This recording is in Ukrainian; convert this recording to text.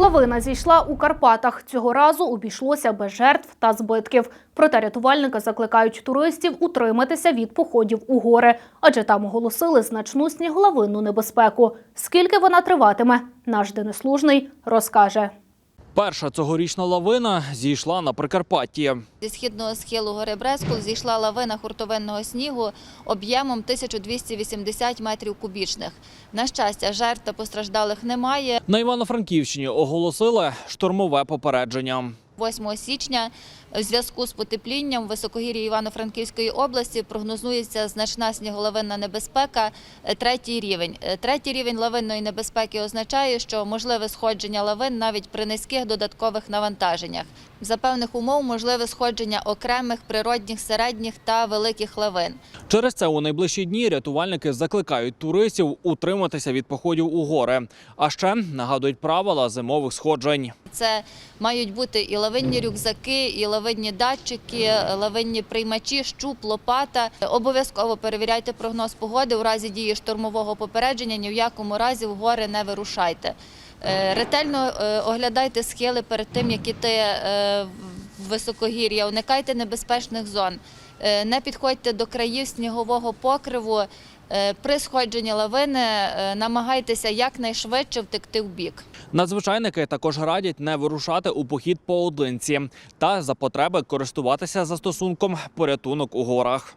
Лавина зійшла у Карпатах. Цього разу обійшлося без жертв та збитків. Проте рятувальники закликають туристів утриматися від походів у гори, адже там оголосили значну сніглавинну небезпеку. Скільки вона триватиме, наш Денис Лужний розкаже. Перша цьогорічна лавина зійшла на Прикарпатті. Зі східного схилу гори Брескул зійшла лавина хуртовинного снігу об'ємом 1280 метрів кубічних. На щастя, жертв та постраждалих немає. На Івано-Франківщині оголосили штормове попередження. 8 січня в зв'язку з потеплінням в високогір'ї Івано-Франківської області прогнозується значна сніголовинна небезпека е, третій рівень. Е, Третій рівень лавинної небезпеки означає, що можливе сходження лавин навіть при низьких додаткових навантаженнях. За певних умов можливе сходження окремих природних середніх та великих лавин. Через це у найближчі дні рятувальники закликають туристів утриматися від походів у гори. А ще нагадують правила зимових сходжень. Це мають бути і лавинні рюкзаки, і лавинні датчики, лавинні приймачі, щуп, лопата. Обов'язково перевіряйте прогноз погоди. У разі дії штормового попередження ні в якому разі в гори не вирушайте. Е, Ретельно е, оглядайте схили перед тим, як іти е, в високогір'я. Уникайте небезпечних зон. Не підходьте до країв снігового покриву. Е, При сходженні лавини е, намагайтеся якнайшвидше втекти в бік. Надзвичайники також радять не вирушати у похід поодинці та за потреби користуватися застосунком порятунок у горах.